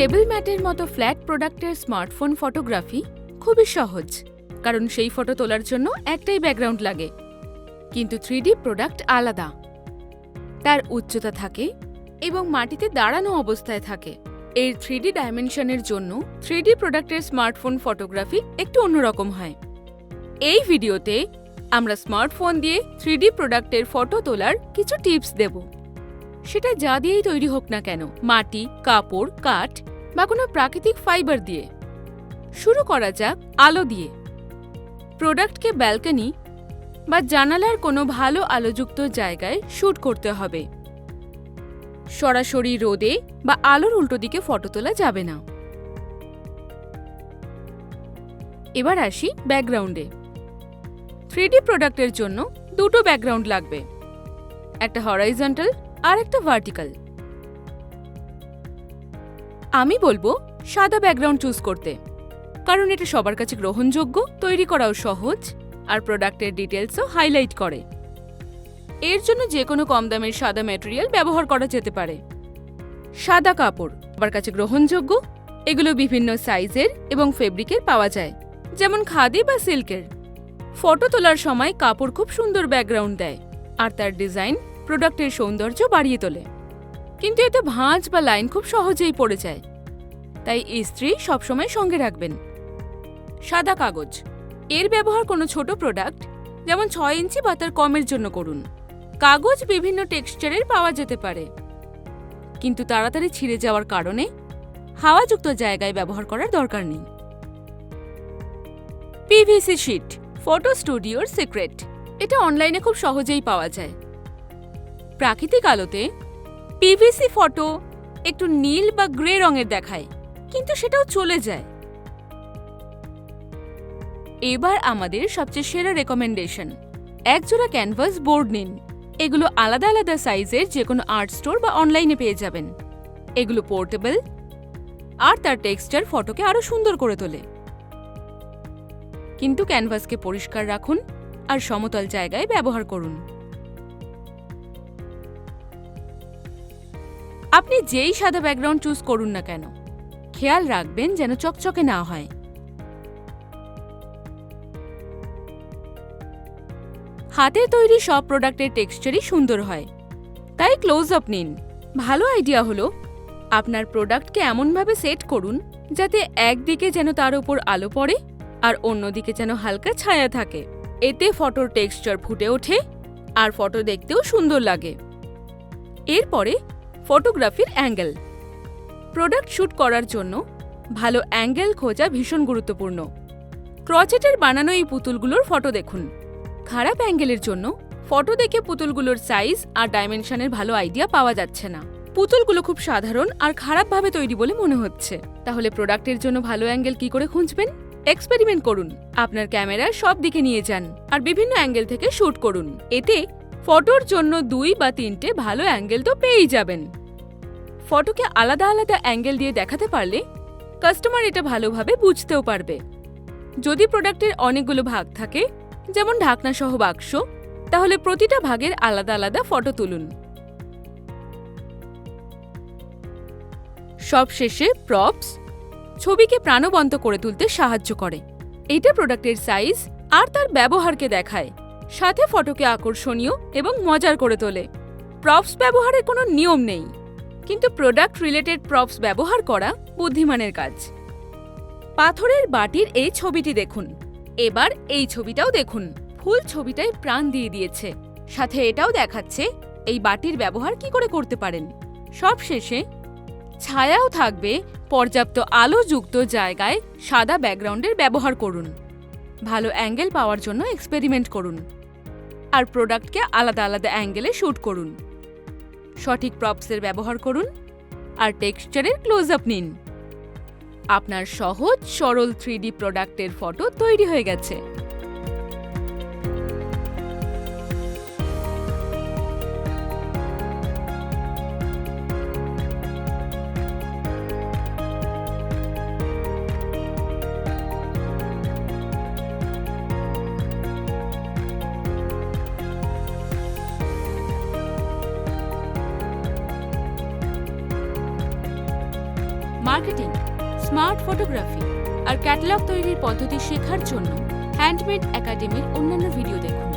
Table ম্যাটের মতো flat প্রোডাক্টের smartphone photography খুবই সহজ, কারণ সেই ফটো তোলার জন্য একটাই ব্যাকগ্রাউন্ড লাগে। কিন্তু থ্রিডি প্রোডাক্ট আলাদা। তার উচ্চতা থাকে এবং মাটিতে দাঁড়ানো অবস্থায় থাকে। এর থ্রিডি ডাইমেনশনের জন্য থ্রিডি প্রোডাক্টের স্মার্টফোন ফটোগ্রাফি একটু অন্যরকম হয়। এই ভিডিওতে আমরা স্মার্টফোন দিয়ে থ্রিডি প্রোডাক্টের ফটো তোলার কিছু টিপস দেব। সেটা যা দিয়েই তৈরি হোক না কেন, মাটি, কাপড়, কাঠ বা কোনো প্রাকৃতিক ফাইবার দিয়ে। শুরু করা যাক আলো দিয়ে। প্রোডাক্টকে ব্যালকনি বা জানালার কোনো ভালো আলোযুক্ত জায়গায় শ্যুট করতে হবে। সরাসরি রোদে বা আলোর উল্টো দিকে ফটো তোলা যাবে না। এবার আসি ব্যাকগ্রাউন্ডে। থ্রিডি প্রোডাক্টের জন্য দুটো ব্যাকগ্রাউন্ড লাগবে। একটা হরাইজন্টাল আর একটা ভার্টিক্যাল। আমি বলব, সাদা ব্যাকগ্রাউন্ড চুজ করতে। কারণ এটা সবার কাছে গ্রহণযোগ্য, তৈরি করাও সহজ, আর প্রোডাক্টের ডিটেলসও হাইলাইট করে। এর জন্য যে কোনো কম দামের সাদা ম্যাটেরিয়াল ব্যবহার করা যেতে পারে। সাদা কাপড়, সবার কাছে গ্রহণযোগ্য, এগুলো বিভিন্ন সাইজের এবং ফেব্রিকের পাওয়া যায়, যেমন খাদি বা সিল্কের। ফটো তোলার সময় কাপড় খুব সুন্দর ব্যাকগ্রাউন্ড দেয়, আর তার ডিজাইন প্রোডাক্টের সৌন্দর্য বাড়িয়ে তোলে। কিন্তু এতে ভাঁজ বা লাইন খুব সহজেই পড়ে যায়। তাই ইস্ত্রি সবসময় সঙ্গে রাখবেন। সাদা কাগজ। এর ব্যবহার কোনো ছোট প্রোডাক্ট যেমন ছয় ইঞ্চি বা তার কমের জন্য করুন। কাগজ বিভিন্ন টেক্সচারের পাওয়া যেতে পারে। কিন্তু তাড়াতাড়ি ছিঁড়ে যাওয়ার কারণে হাওয়াযুক্ত জায়গায় ব্যবহার করার দরকার নেই। পিভিসি শিট ফটো স্টুডিওর সিক্রেট এটা অনলাইনে খুব সহজেই পাওয়া যায়। প্রাকৃতিক আলোতে পিভিসি ফটো একটু নীল বা গ্রে রঙের দেখায়, কিন্তু সেটাও চলে যায়। এবার আমাদের সবচেয়ে সেরা রেকমেন্ডেশন একজোড়া ক্যানভাস বোর্ড নিন। এগুলো আলাদা আলাদা সাইজের যে কোনো আর্ট স্টোর বা অনলাইনে পেয়ে যাবেন। এগুলো পোর্টেবল আর তার টেক্সচার ফটোকে আরও সুন্দর করে তোলে। কিন্তু ক্যানভাসকে পরিষ্কার রাখুন আর সমতল জায়গায় ব্যবহার করুন। আপনি যেই সাদা ব্যাকগ্রাউন্ড চুজ করুন না কেন, খেয়াল রাখবেন যেন চকচকে না হয়। হাতের তৈরি সব প্রোডাক্টের টেক্সচারই সুন্দর হয়। তাই ক্লোজ আপ নিন। ভালো আইডিয়া হলো, আপনার প্রোডাক্টকে এমনভাবে সেট করুন যাতে একদিকে যেন তার উপর আলো পড়ে আর অন্যদিকে যেন হালকা ছায়া থাকে। এতে ফটোর টেক্সচার ফুটে ওঠে আর ফটো দেখতেও সুন্দর লাগে। এরপরে ফটোগ্রাফির অ্যাঙ্গেল। প্রোডাক্ট শ্যুট করার জন্য ভালো অ্যাঙ্গেল খোঁজা ভীষণ গুরুত্বপূর্ণ। ক্রচেটের বানানো এই পুতুলগুলোর ফটো দেখুন। খারাপ অ্যাঙ্গেলের জন্য ফটো দেখে পুতুলগুলোর সাইজ আর ডাইমেনশনের ভালো আইডিয়া পাওয়া যাচ্ছে না। পুতুলগুলো খুব সাধারণ আর খারাপভাবে তৈরি বলে মনে হচ্ছে। তাহলে প্রোডাক্টের জন্য ভালো অ্যাঙ্গেল কি করে খুঁজবেন? এক্সপেরিমেন্ট করুন। আপনার ক্যামেরা সব দিকে নিয়ে যান আর বিভিন্ন অ্যাঙ্গেল থেকে শ্যুট করুন। এতে ফটোর জন্য দুই বা তিনটে ভালো অ্যাঙ্গেল তো পেয়েই যাবেন। ফটোকে আলাদা আলাদা অ্যাঙ্গেল দিয়ে দেখাতে পারলে কাস্টমার এটা ভালোভাবে বুঝতেও পারবে। যদি প্রোডাক্টের অনেকগুলো ভাগ থাকে, যেমন ঢাকনা সহ বাক্স, তাহলে প্রতিটা ভাগের আলাদা আলাদা ফটো তুলুন। সবশেষে প্রপস ছবিকে প্রাণবন্ত করে তুলতে সাহায্য করে। এটা প্রোডাক্টের সাইজ আর তার ব্যবহারকে দেখায়, সাথে ফটোকে আকর্ষণীয় এবং মজার করে তোলে। প্রপস ব্যবহারের কোনো নিয়ম নেই। কিন্তু প্রোডাক্ট রিলেটেড প্রপস ব্যবহার করা বুদ্ধিমানের কাজ। পাথরের বাটির এই ছবিটি দেখুন। এবার এই ছবিটাও দেখুন। ফুল ছবিটায় প্রাণ দিয়ে দিয়েছে। সাথে এটাও দেখাচ্ছে এই বাটির ব্যবহার কি করে করতে পারেন। সব শেষে ছায়াও থাকবে পর্যাপ্ত আলোযুক্ত জায়গায় সাদা ব্যাকগ্রাউন্ডের ব্যবহার করুন। ভালো অ্যাঙ্গেল পাওয়ার জন্য এক্সপেরিমেন্ট করুন। আর প্রোডাক্টকে আলাদা আলাদা অ্যাঙ্গেলে শ্যুট করুন। সঠিক প্রপসের ব্যবহার করুন আর টেক্সচারের ক্লোজ আপ নিন। আপনার সহজ, সরল থ্রিডি প্রোডাক্টের ফটো তৈরি হয়ে গেছে। মার্কেটিং স্মার্ট ফটোগ্রাফি আর ক্যাটালগ তৈরির পদ্ধতি শেখার জন্য হ্যান্ডমেড একাডেমির অন্যান্য ভিডিও দেখুন।